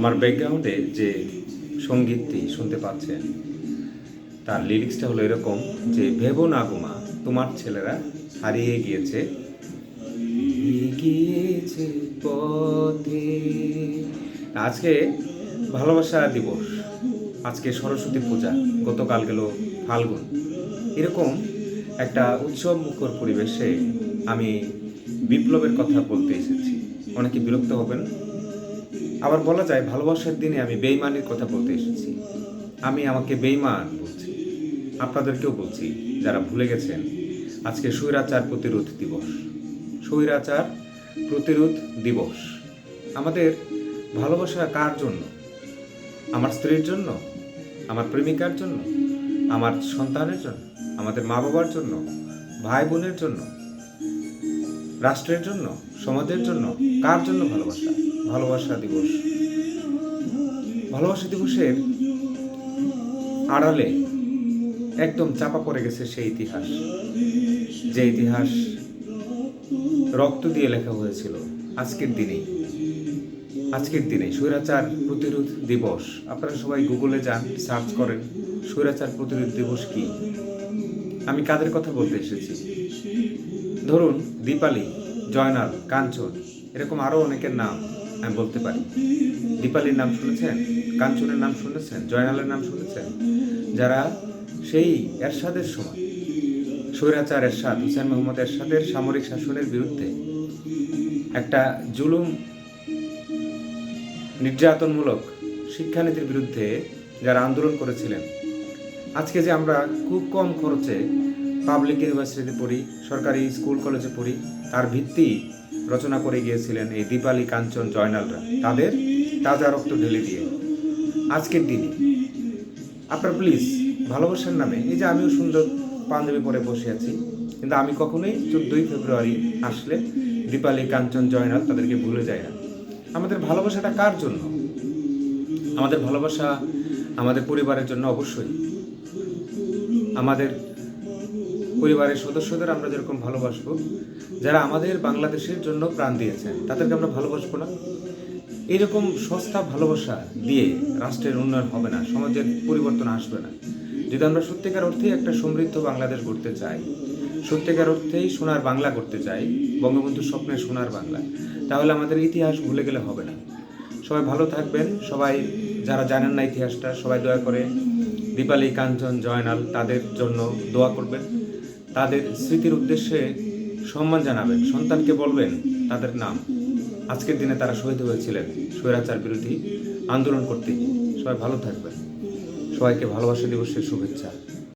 আমার ব্যাকগ্রাউন্ডে যে সঙ্গীতটি শুনতে পাচ্ছেন, তার লিরিক্সটা হলো এরকম, যে ভেবো না গোমা তোমার ছেলেরা হারিয়ে গিয়েছে। গিয়েছে পথে। আজকে ভালোবাসা দিবস, আজকে সরস্বতী পূজা, গতকাল গেল ফাল্গুন। এরকম একটা উৎসব মুখর পরিবেশে আমি বিপ্লবের কথা বলতে এসেছি। অনেকে বিরক্ত হবেন আবার বলা যায়, ভালোবাসার দিনে আমি বেইমানির কথা বলতে এসেছি। আমি আমাকে বেইমান বলছি। আপনাদেরকেও বলছি, যারা ভুলে গেছেন, আজকে স্বৈরাচার প্রতিরোধ দিবস। স্বৈরাচার প্রতিরোধ দিবস। আমাদের ভালোবাসা কার জন্য? আমার স্ত্রীর জন্য? আমার প্রেমিকার জন্য? আমার সন্তানের জন্য? আমাদের মা বাবার জন্য? ভাই বোনের জন্য? রাষ্ট্রের জন্য, সমাজের জন্য, কার জন্য ভালোবাসা? ভালোবাসা দিবস। ভালোবাসা দিবসের আড়ালে একদম চাপা পড়ে গেছে সেই ইতিহাস। যে ইতিহাস রক্ত দিয়ে লেখা হয়েছিল আজকের দিনেই। আজকের দিনে স্বৈরাচার প্রতিরোধ দিবস। আপনারা সবাই গুগলে যান, সার্চ করেন, স্বৈরাচার প্রতিরোধ দিবস কি? আমি কাদের কথা বলতে এসেছি? ধরুন, দীপালি। জয়নাল, কাঞ্চন, এরকম আরও অনেকের নাম আমি বলতে পারি। দীপালির নাম শুনেছেন? কাঞ্চনের নাম শুনেছেন? জয়নালের নাম শুনেছেন? যারা সেই এরশাদের সময়, স্বৈরাচার এরশাদ, হুসেন মোহাম্মদ এরশাদের সামরিক শাসনের বিরুদ্ধে একটা জুলুম নির্যাতনমূলক শিক্ষানীতির বিরুদ্ধে যারা আন্দোলন করেছিলেন, আজকে যে আমরা খুব কম খরচে পাবলিক ইউনিভার্সিটিতে পড়ি, সরকারি স্কুল কলেজে পড়ি। তার ভিত্তি রচনা করে গিয়েছিলেন এই দীপালি কাঞ্চন জয়নালরা। তাদের তাজা রক্ত ঢেলে দিয়ে। আজকের দিনে আপনার প্লিজ ভালোবাসার নামে, এই যে আমিও সুন্দর পাঞ্জাবি পরে বসে আছি, কিন্তু আমি কখনোই চোদ্দোই ফেব্রুয়ারি আসলে দীপালি কাঞ্চন জয়নাল তাদেরকে ভুলে যায় না। আমাদের ভালোবাসাটা কার জন্য? আমাদের ভালোবাসা আমাদের পরিবারের জন্য অবশ্যই। আমাদের পরিবারের সদস্যদের আমরা যেরকম ভালোবাসবো, যারা আমাদের বাংলাদেশের জন্য প্রাণ দিয়েছেন, তাদেরকে আমরা ভালোবাসবো না। এইরকম সস্তা ভালোবাসা দিয়ে রাষ্ট্রের উন্নয়ন হবে না, সমাজের পরিবর্তন আসবে না। যদি আমরা সত্যিকার অর্থেই একটা সমৃদ্ধ বাংলাদেশ গড়তে চাই, সত্যিকার অর্থেই সোনার বাংলা করতে চাই, বঙ্গবন্ধুর স্বপ্নের সোনার বাংলা, তাহলে আমাদের ইতিহাস ভুলে গেলে হবে না। সবাই ভালো থাকবেন, সবাই যারা জানেন না ইতিহাসটা, সবাই দয়া করে দীপালি, কাঞ্চন, জয়নাল, তাদের জন্য দোয়া করবেন। তাদের স্মৃতির উদ্দেশ্যে সম্মান জানাবেন। সন্তানকে বলবেন তাদের নাম। আজকের দিনে তারা শহীদ হয়েছিলেন স্বৈরাচার বিরোধী আন্দোলন করতে গিয়ে সবাই ভালো থাকবেন। সবাইকে ভালোবাসা দিবসের শুভেচ্ছা।